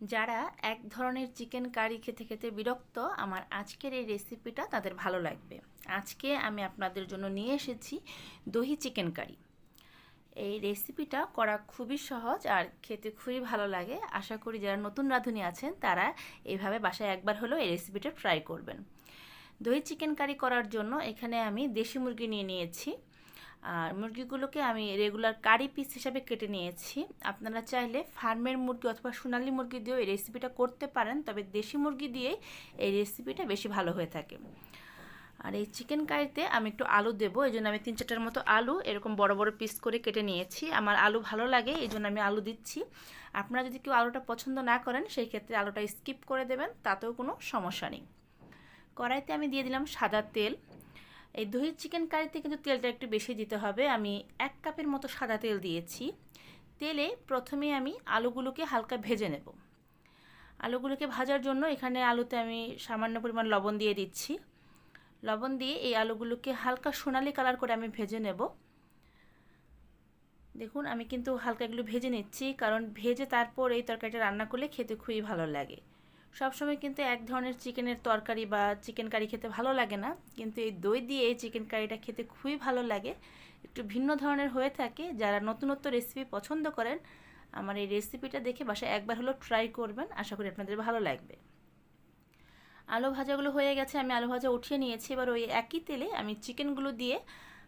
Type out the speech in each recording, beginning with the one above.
যারা এক ধরনের চিকেন কারি খেতে খেতে বিরক্ত, আমার আজকের এই রেসিপিটা তাদের ভালো লাগবে। আজকে আমি আপনাদের জন্য নিয়ে এসেছি দহি চিকেন কারি। এই রেসিপিটা করা খুবই সহজ আর খেতে খুবই ভালো লাগে। আশা করি যারা নতুন রাঁধুনি আছেন, তারা এইভাবে বাসায় একবার হলেও এই রেসিপিটা ট্রাই করবেন। দহি চিকেন কারি করার জন্য এখানে আমি দেশি মুরগি নিয়ে নিয়েছি। আর মুরগিগুলোকে আমি রেগুলার কারি পিস হিসাবে কেটে নিয়েছি। আপনারা চাইলে ফার্মের মুরগি অথবা সোনালি মুরগি দিয়েও এই রেসিপিটা করতে পারেন, তবে দেশি মুরগি দিয়েই এই রেসিপিটা বেশি ভালো হয়ে থাকে। আর এই চিকেন কারিতে আমি একটু আলু দেবো, এই জন্য আমি তিন চারটার মতো আলু এরকম বড় বড় পিস করে কেটে নিয়েছি। আমার আলু ভালো লাগে, এই জন্য আমি আলু দিচ্ছি। আপনারা যদি কেউ আলুটা পছন্দ না করেন, সেই ক্ষেত্রে আলুটা স্কিপ করে দেবেন, তাতেও কোনো সমস্যা নেই। কড়াইতে আমি দিয়ে দিলাম সাদা তেল। এই দহির চিকেন কারিতে কিন্তু তেলটা একটু বেশি দিতে হবে। আমি এক কাপের মতো সাদা তেল দিয়েছি। তেলে প্রথমে আমি আলুগুলোকে হালকা ভেজে নেব। আলুগুলোকে ভাজার জন্য এখানে আলুতে আমি সামান্য পরিমাণ লবণ দিয়ে দিচ্ছি। লবণ দিয়ে এই আলুগুলোকে হালকা সোনালি কালার করে আমি ভেজে নেব। দেখুন, আমি কিন্তু হালকা এগুলো ভেজে নিচ্ছি, কারণ ভেজে তারপর এই তরকারিটা রান্না করলে খেতে খুবই ভালো লাগে। সবসময় কিন্তু এক ধরনের চিকেনের তরকারি বা চিকেন কারি খেতে ভালো লাগে না। কিন্তু এই দই দিয়ে এই চিকেন কারিটা খেতে খুবই ভালো লাগে। একটু ভিন্ন ধরনের হয়ে থাকে। যারা নতুনত্ব রেসিপি পছন্দ করেন, আমার এই রেসিপিটা দেখে বাসায় একবার হলো ট্রাই করবেন। আশা করি আপনাদের ভালো লাগবে। আলু ভাজাগুলো হয়ে গেছে। আমি আলু ভাজা উঠিয়ে নিয়েছি। এবার ওই একই তেলে আমি চিকেনগুলো দিয়ে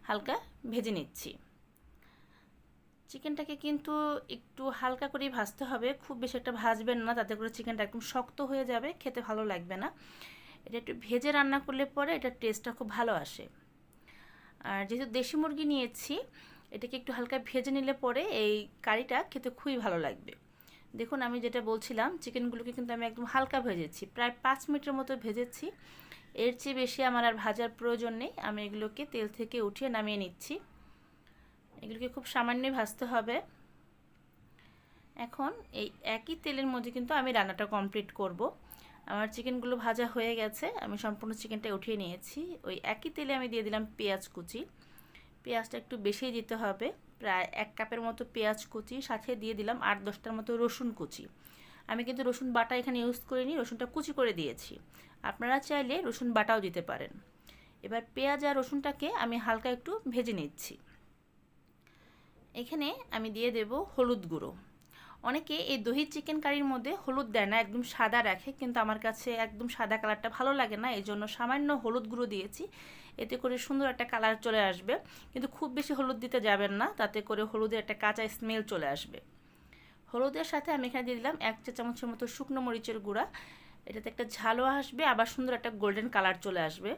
হালকা ভেজে নিচ্ছি। চিকেনটাকে কিন্তু একটু হালকা করেই ভাজতে হবে। খুব বেশি একটা ভাজবেন না, তাতে করে চিকেনটা একদম শক্ত হয়ে যাবে, খেতে ভালো লাগবে না। এটা একটু ভেজে রান্না করলে পরে এটার টেস্টটা খুব ভালো আসে। আর যেহেতু দেশি মুরগি নিয়েছি, এটাকে একটু হালকা ভেজে নিলে পরে এই কারিটা খেতে খুবই ভালো লাগবে। দেখুন, আমি যেটা বলছিলাম, চিকেনগুলোকে কিন্তু আমি একদম হালকা ভেজেছি, প্রায় পাঁচ মিনিটের মতো ভেজেছি। এর চেয়ে বেশি আমার আর ভাজার প্রয়োজন নেই, আমি এগুলোকে তেল থেকে উঠিয়ে নামিয়ে নিচ্ছি। এগুলোকে খুব সামান্যই ভাজতে হবে। এখন এই একই তেলের মধ্যে কিন্তু আমি রান্নাটা কমপ্লিট করব। আমার চিকেনগুলো ভাজা হয়ে গেছে, আমি সম্পূর্ণ চিকেনটা উঠিয়ে নিয়েছি। ওই একই তেলে আমি দিয়ে দিলাম পেঁয়াজ কুচি। পেঁয়াজটা একটু বেশি দিতে হবে, প্রায় এক কাপের মতো পেঁয়াজ কুচি, সাথে দিয়ে দিলাম আট দশটার মতো রসুন কুচি। আমি কিন্তু রসুন বাটা এখানে ইউজ করিনি, রসুনটা কুচি করে দিয়েছি। আপনারা চাইলে রসুন বাটাও দিতে পারেন। এবার পেঁয়াজ আর রসুনটাকে আমি হালকা একটু ভেজে নিচ্ছি। এখানে আমি দিয়ে দেব হলুদ গুঁড়ো। অনেকে এই দহি চিকেন কারির মধ্যে হলুদ দেয় না, একদম সাদা রাখে, কিন্তু আমার কাছে একদম সাদা কালারটা ভালো লাগে না এই জন্য সামান্য হলুদ গুঁড়ো দিয়েছি। এতে করে সুন্দর একটা কালার চলে আসবে, কিন্তু খুব বেশি হলুদ দিতে যাবেন না, তাতে করে হলুদের একটা কাঁচা স্মেল চলে আসবে। হলুদের সাথে আমি এখানে দিয়ে দিলাম এক চা চামচের মতো শুকনো মরিচের গুঁড়া। এটাতে একটা ঝালও আসবে, আবার সুন্দর একটা গোল্ডেন কালার চলে আসবে।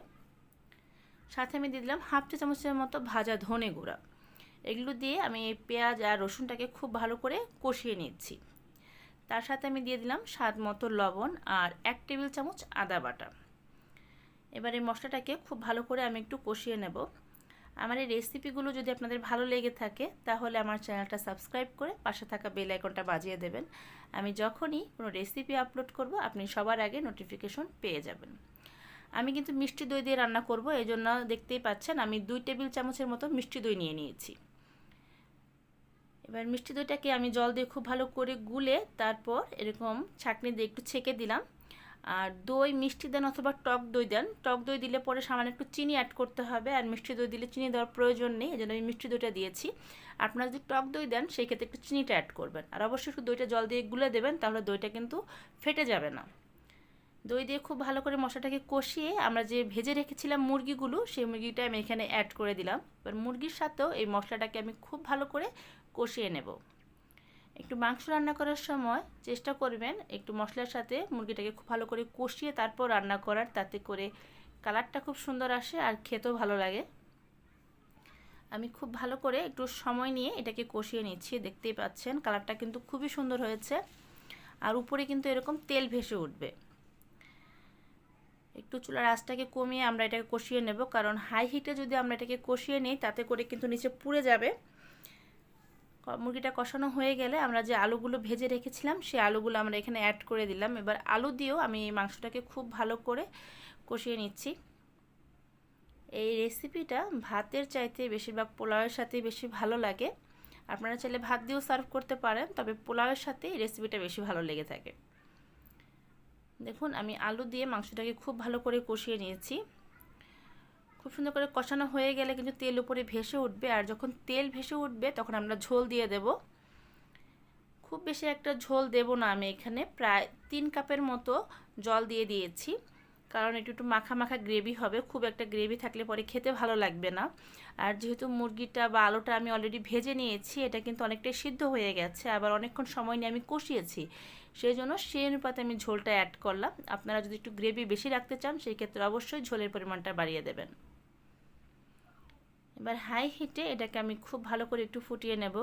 সাথে আমি দিয়ে দিলাম হাফ চা চামচের মতো ভাজা ধনে গুঁড়া। এগুলো দিয়ে আমি এই পেঁয়াজ আর রসুনটাকে খুব ভালো করে কষিয়ে নিচ্ছি। তার সাথে আমি দিয়ে দিলাম স্বাদ মতো লবণ আর এক টেবিল চামচ আদা বাটা। এবার এই মশলাটাকে খুব ভালো করে আমি একটু কষিয়ে নেব। আমার এই রেসিপিগুলো যদি আপনাদের ভালো লেগে থাকে, তাহলে আমার চ্যানেলটা সাবস্ক্রাইব করে পাশে থাকা বেল আইকনটা বাজিয়ে দেবেন। আমি যখনই কোনো রেসিপি আপলোড করব, আপনি সবার আগে নোটিফিকেশন পেয়ে যাবেন। আমি কিন্তু মিষ্টি দই দিয়ে রান্না করব এই জন্য দেখতেই পাচ্ছেন আমি দুই টেবিল চামচের মতো মিষ্টি দই নিয়ে নিয়েছি। এবার মিষ্টি দইটাকে আমি জল দিয়ে খুব ভালো করে গুলে তারপর এরকম ছাঁকনি দিয়ে একটু ছেঁকে দিলাম। আর দই, মিষ্টি দেন অথবা টক দই দেন। টক দই দিলে পরে সামান্য একটু চিনি অ্যাড করতে হবে আর মিষ্টি দই দিলে চিনি দেওয়ার প্রয়োজন নেই এই জন্য আমি মিষ্টি দইটা দিয়েছি। আপনারা যদি টক দই দেন সেই ক্ষেত্রে একটু চিনিটা অ্যাড করবেন। আর অবশ্যই একটু দইটা জল দিয়ে গুলে দেবেন, তাহলে দইটা কিন্তু ফেটে যাবে না। দই দিয়ে খুব ভালো করে মশলাটাকে কষিয়ে আমরা যে ভেজে রেখেছিলাম মুরগিগুলো, সেই মুরগিটা আমি এখানে অ্যাড করে দিলাম। এবার মুরগির সাথেও এই মশলাটাকে আমি খুব ভালো করে কষিয়ে নেব। একটু মাংস রান্না করার সময় চেষ্টা করবেন একটু মশলার সাথে মুরগিটাকে খুব ভালো করে কষিয়ে তারপর রান্না করার, তাতে করে কালারটা খুব সুন্দর আসে আর খেতেও ভালো লাগে। আমি খুব ভালো করে একটু সময় নিয়ে এটাকে কষিয়ে নিচ্ছি, দেখতেই পাচ্ছেন কালারটা কিন্তু খুবই সুন্দর হয়েছে। আর উপরে কিন্তু এরকম তেল ভেসে উঠবে। একটু চুলার আঁচটাকে কমিয়ে আমরা এটাকে কষিয়ে নেব। কারণ হাই হিটে যদি আমরা এটাকে কষিয়ে নিই, তাতে করে কিন্তু নিচে পুড়ে যাবে। মুরগিটা কষানো হয়ে গেলে আমরা যে আলুগুলো ভেজে রেখেছিলাম, সেই আলুগুলো আমরা এখানে অ্যাড করে দিলাম। এবার আলু দিয়েও আমি এই মাংসটাকে খুব ভালো করে কষিয়ে নিচ্ছি। এই রেসিপিটা ভাতের চাইতে বেশিরভাগ পোলাওয়ের সাথে বেশি ভালো লাগে। আপনারা চাইলে ভাত দিয়েও সার্ভ করতে পারেন, তবে পোলাওয়ের সাথে এই রেসিপিটা বেশি ভালো লেগে থাকে। দেখুন, আমি আলু দিয়ে মাংসটাকে খুব ভালো করে কষিয়ে নিয়েছি। খুব সুন্দর করে কষানো হয়ে গেলে কিন্তু তেল উপরে ভেসে উঠবে, আর যখন তেল ভেসে উঠবে তখন আমরা ঝোল দিয়ে দেব। খুব বেশি একটা ঝোল দেব না আমি এখানে, প্রায় তিন কাপের মতো জল দিয়ে দিয়েছি। কারণ একটু একটু মাখা মাখা গ্রেভি হবে, খুব একটা গ্রেভি থাকলে পরে খেতে ভালো লাগবে না। আর যেহেতু মুরগিটা বা আলুটা আমি অলরেডি ভেজে নিয়েছি, এটা কিন্তু অনেকটাই সিদ্ধ হয়ে গেছে, আবার অনেকক্ষণ সময় নিয়ে আমি কষিয়েছি। সেই জন্য সেই অনুপাতে আমি ঝোলটা অ্যাড করলাম। আপনারা যদি একটু গ্রেভি বেশি রাখতে চান, সেই ক্ষেত্রে অবশ্যই ঝোলের পরিমাণটা বাড়িয়ে দেবেন। এবার হাই হিটে এটাকে আমি খুব ভালো করে একটু ফুটিয়ে নেব।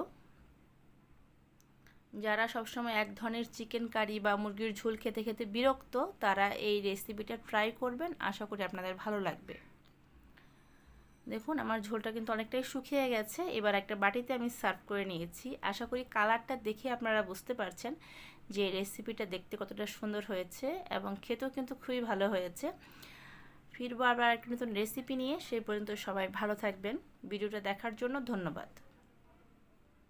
যারা সবসময় এক ধরনের চিকেন কারি বা মুরগির ঝোল খেতে খেতে বিরক্ত, তারা এই রেসিপিটা ট্রাই করবেন। আশা করি আপনাদের ভালো লাগবে। দেখুন, আমার ঝোলটা কিন্তু অনেকটাই শুকিয়ে গেছে। এবার একটা বাটিতে আমি সার্ভ করে নিয়েছি। আশা করি কালারটা দেখে আপনারা বুঝতে পারছেন যে রেসিপিটা দেখতে কতটা সুন্দর হয়েছে এবং খেতেও কিন্তু খুবই ভালো হয়েছে। ফিরবো আবার একটা নতুন রেসিপি নিয়ে। সেই পর্যন্ত সবাই ভালো থাকবেন। ভিডিওটা দেখার জন্য ধন্যবাদ।